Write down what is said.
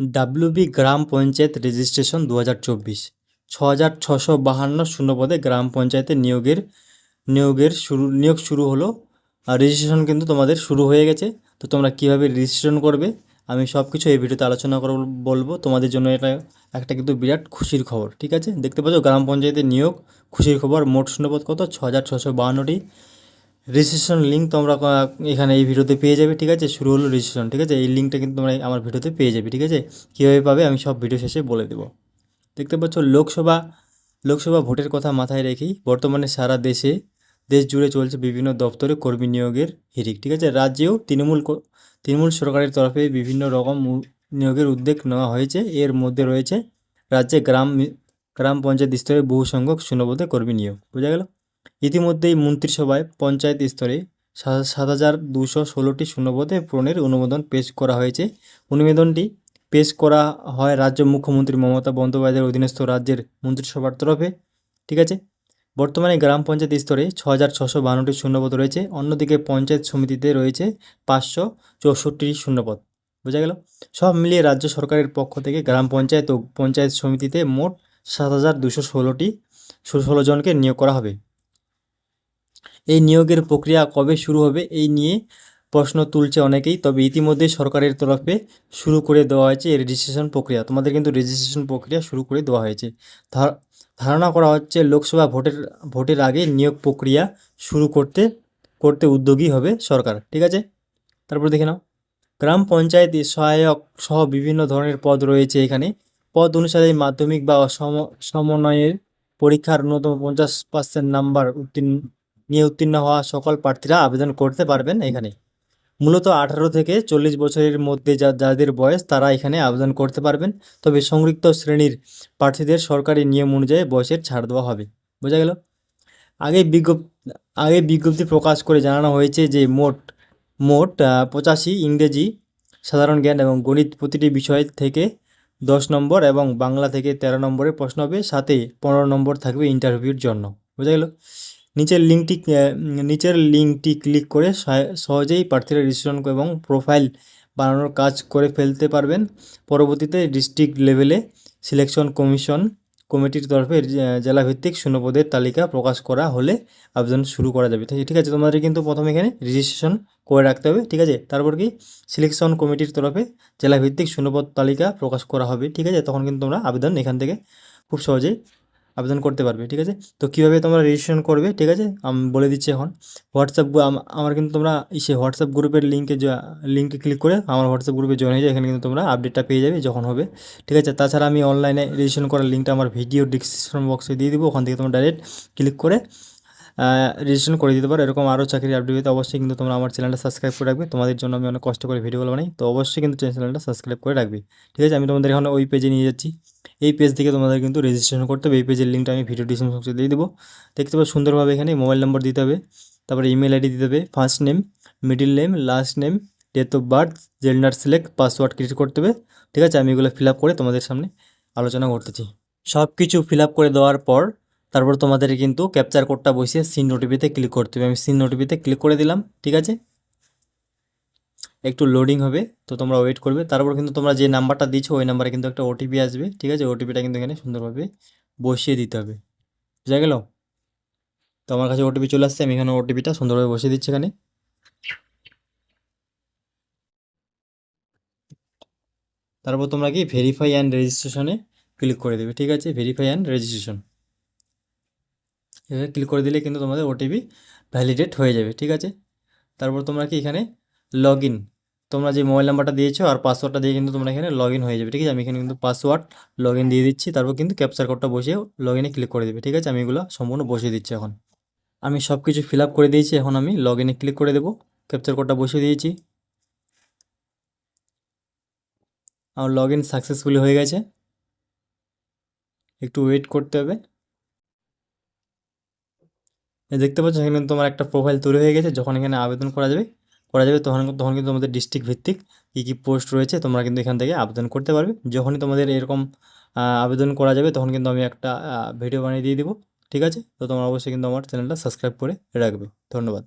WB গ্রাম panchayat registration দু হাজার চব্বিশ। ছ হাজার ছশো বাহান্ন শূন্য পদে গ্রাম পঞ্চায়েতে নিয়োগের নিয়োগের শুরু, নিয়োগ শুরু হলো। আর রেজিস্ট্রেশন কিন্তু তোমাদের শুরু হয়ে গেছে। তো তোমরা কীভাবে রেজিস্ট্রেশন করবে, আমি সব কিছু এই ভিডিওতে আলোচনা করে বলব। তোমাদের জন্য এটা একটা কিন্তু বিরাট খুশির খবর, ঠিক আছে? দেখতে পাচ্ছ, গ্রাম পঞ্চায়েতের নিয়োগ, খুশির খবর। মোট শূন্যপদ কত? ছ হাজার ছশো বাহান্নটি। রেজিস্ট্রেশন লিঙ্ক তোমরা এখানে এই ভিডিওতে পেয়ে যাবে, ঠিক আছে? শুরু হলো রেজিস্ট্রেশন ঠিক আছে? এই লিঙ্কটা কিন্তু তোমরা আমার ভিডিওতে পেয়ে যাবে, ঠিক আছে? কীভাবে পাবে আমি সব ভিডিও শেষে বলে দেবো। দেখতে পাচ্ছ, লোকসভা লোকসভা ভোটের কথা মাথায় রেখেই বর্তমানে সারা দেশে, দেশ জুড়ে চলছে বিভিন্ন দপ্তরে কর্মী নিয়োগের হিরিক ঠিক আছে? রাজ্যেও তৃণমূল তৃণমূল সরকারের তরফে বিভিন্ন রকম নিয়োগের উদ্যোগ নেওয়া হয়েছে। এর মধ্যে রয়েছে, রাজ্যে গ্রাম গ্রাম পঞ্চায়েত স্তরে বহু সংখ্যক শূন্যপদে কর্মী নিয়োগ, বোঝা গেল? ইতিমধ্যেই মন্ত্রিসভায় পঞ্চায়েত স্তরে সাত হাজার দুশো ষোলোটি শূন্যপদে পূরণের অনুমোদন পেশ করা হয়েছে। অনুমোদনটি পেশ করা হয় রাজ্য মুখ্যমন্ত্রী মমতা বন্দ্যোপাধ্যায়ের অধীনস্থ রাজ্যের মন্ত্রিসভার তরফে। ঠিক আছে? বর্তমানে গ্রাম পঞ্চায়েত স্তরে ছ হাজার ছশো বান্নটি শূন্যপদ রয়েছে। অন্যদিকে পঞ্চায়েত সমিতিতে রয়েছে পাঁচশো চৌষট্টি শূন্যপদ। বোঝা গেল? সব মিলিয়ে রাজ্য সরকারের পক্ষ থেকে গ্রাম পঞ্চায়েত ও পঞ্চায়েত সমিতিতে মোট সাত হাজার দুশো ষোলোটি ষোলো জনকে নিয়োগ করা হবে। এই নিয়োগের প্রক্রিয়া কবে শুরু হবে এই নিয়ে প্রশ্ন তুলছে অনেকেই। তবে ইতিমধ্যে সরকারের তরফে শুরু করে দেওয়া হয়েছে এই রেজিস্ট্রেশন প্রক্রিয়া। তোমাদের কিন্তু রেজিস্ট্রেশন প্রক্রিয়া শুরু করে দেওয়া হয়েছে। ধারণা করা হচ্ছে লোকসভা ভোটের ভোটের আগে নিয়োগ প্রক্রিয়া শুরু করতে করতে উদ্যোগী হবে সরকার। ঠিক আছে? তারপর দেখে নাও। গ্রাম পঞ্চায়েত সহায়ক সহ বিভিন্ন ধরনের পদ রয়েছে এখানে। পদ অনুসারে মাধ্যমিক বা সম, সমন্বয়ের পরীক্ষার ন্যূনতম পঞ্চাশ পার্সেন্ট নাম্বার উত্তীর্ণ নিয়ে উত্তীর্ণ হওয়া সকল প্রার্থীরা আবেদন করতে পারবেন এখানে। মূলত আঠারো থেকে চল্লিশ বছরের মধ্যে যা যাদের বয়স, তারা এখানে আবেদন করতে পারবেন। তবে সংরক্ষিত শ্রেণির প্রার্থীদের সরকারি নিয়ম অনুযায়ী বয়সের ছাড় দেওয়া হবে। বোঝা গেল? আগে বিজ্ঞপ আগে বিজ্ঞপ্তি প্রকাশ করে জানানো হয়েছে যে মোট মোট পঁচাশি ইংরেজি, সাধারণ জ্ঞান এবং গণিত প্রতিটি বিষয় থেকে দশ নম্বর এবং বাংলা থেকে তেরো নম্বরের প্রশ্ন হবে। সাথে পনেরো নম্বর থাকবে ইন্টারভিউর জন্য। বোঝা গেল? নিচের লিঙ্কটি নিচের লিঙ্কটি ক্লিক করে সহ- সহজেই প্রার্থীরা রেজিস্ট্রেশন এবং প্রোফাইল বানানোর কাজ করে ফেলতে পারবেন। পরবর্তীতে ডিস্ট্রিক্ট লেভেলে সিলেকশন কমিশন কমিটির তরফে জেলাভিত্তিক শূন্যপদের তালিকা প্রকাশ করা হলে আবেদন শুরু করা যাবে। ঠিক আছে, তোমাদের কিন্তু প্রথমে এখানে রেজিস্ট্রেশন করে রাখতে হবে। ঠিক আছে, তারপর কি? সিলেকশন কমিটির তরফে জেলাভিত্তিক শূন্যপদ তালিকা প্রকাশ করা হবে। ঠিক আছে, তখন কিন্তু তোমরা আবেদন এখান থেকে খুব সহজেই আবেদন করতে পারবে, ঠিক আছে? তো কীভাবে তোমরা রেজিস্ট্রেশন করবে, ঠিক আছে? আমি বলে দিচ্ছি এখন। হোয়াটসঅ্যাপ আমার কিন্তু তোমরা সে হোয়াটসঅ্যাপ গ্রুপের লিঙ্কে লিঙ্কে ক্লিক করে আমার হোয়াটসঅ্যাপ গ্রুপে জয়েন হয়ে যায় এখানে কিন্তু তোমরা আপডেটটা পেয়ে যাবে যখন হবে, ঠিক আছে? তাছাড়া আমি অনলাইনে রেজিস্ট্রেশন করার লিঙ্কটা আমার ভিডিও ডিসক্রিপশন বক্সে দিয়ে দিব, ওখান থেকে তোমরা ডাইরেক্ট ক্লিক করে রেজিস্ট্রেশন করে দিতে পারো। এরকম আরও চাকরির আপডেট পেতে অবশ্যই কিন্তু তোমরা আমার চ্যানেলটা সাবস্ক্রাইব করে রাখবে। তোমাদের জন্য আমি অনেক কষ্ট করে ভিডিওগুলো বানাই। তো অবশ্যই কিন্তু চ্যানেলটা সাবস্ক্রাইব করে রাখবে। ঠিক আছে, আমি তোমাদের এখন ওই পেজে নিয়ে যাচ্ছি। এই পেজ থেকে তোমাদের কিন্তু রেজিস্ট্রেশন করতে হবে। এই পেজের লিঙ্কটা আমি ভিডিও ডিসক্রিপশন দিয়ে দেবো। দেখতে পাবো সুন্দরভাবে এখানে মোবাইল নম্বর দিতে হবে। তারপরে ইমেল আইডি দিতে হবে। First name middle name last name date of birth gender select password create করতে হবে। ঠিক আছে, আমি এগুলো ফিল আপ করে তোমাদের সামনে আলোচনা করতেছি। সব কিছু ফিল আপ করে দেওয়ার পর তারপর তোমাদের কিন্তু ক্যাপচার কোডটা বসিয়ে সিন নোটিপিতে ক্লিক করতে হবে। আমি সিন নোটিপিতে ক্লিক করে দিলাম, ঠিক আছে? একটু লোডিং হবে, তো তোমরা ওয়েট করবে। তারপর কিন্তু তোমরা যে নাম্বারটা দিচ্ছ ওই নাম্বারে কিন্তু একটা ওটিপি আসবে, ঠিক আছে? ওটিপিটা কিন্তু এখানে সুন্দরভাবে বসিয়ে দিতে হবে। বুঝা গেল? তো আমার কাছে ওটিপি চলে আসছে, আমি এখানে ওটিপিটা সুন্দরভাবে বসিয়ে দিচ্ছি এখানে। তারপর তোমরা কি ভেরিফাই অ্যান্ড রেজিস্ট্রেশনে ক্লিক করে দেবে, ঠিক আছে? ভেরিফাই অ্যান্ড রেজিস্ট্রেশন এভাবে ক্লিক করে দিলে কিন্তু তোমাদের ওটিপি ভ্যালিডেট হয়ে যাবে, ঠিক আছে? তারপর তোমরা কি এখানে লগ তোমরা যে মোবাইল নাম্বারটা দিয়েছ আর পাসওয়ার্ডটা দিয়ে কিন্তু তোমরা এখানে লগ হয়ে যাবে, ঠিক আছে? আমি এখানে কিন্তু পাসওয়ার্ড লগ দিয়ে দিচ্ছি, তারপর কিন্তু ক্যাপচার কোডটা বসিয়ে লগ ক্লিক করে দেবে, ঠিক আছে? আমি এগুলো সম্পূর্ণ বসিয়ে দিচ্ছি এখন। আমি সব কিছু ফিল করে দিয়েছি, এখন আমি লগ ক্লিক করে দেবো ক্যাপচার কোডটা বসিয়ে দিয়েছি। আমার লগ ইন সাকসেসফুলি হয়ে গেছে। একটু ওয়েট করতে হবে। দেখতে পাচ্ছ এখানে তোমার একটা প্রোফাইল তৈরি হয়ে গেছে, যখন এখানে আবেদন করা যাবে করা যাবে, তখন তখন কিন্তু তোমাদের ডিস্ট্রিক্ট ভিত্তিক কী কী পোস্ট রয়েছে, তোমরা কিন্তু এখান থেকে আবেদন করতে পারবে। যখনই তোমাদের এরকম আবেদন করা যাবে, তখন কিন্তু আমি একটা ভিডিও বানিয়ে দিয়ে দেবো, ঠিক আছে? তো তোমরা অবশ্যই কিন্তু আমার চ্যানেলটা সাবস্ক্রাইব করে রাখবে। ধন্যবাদ।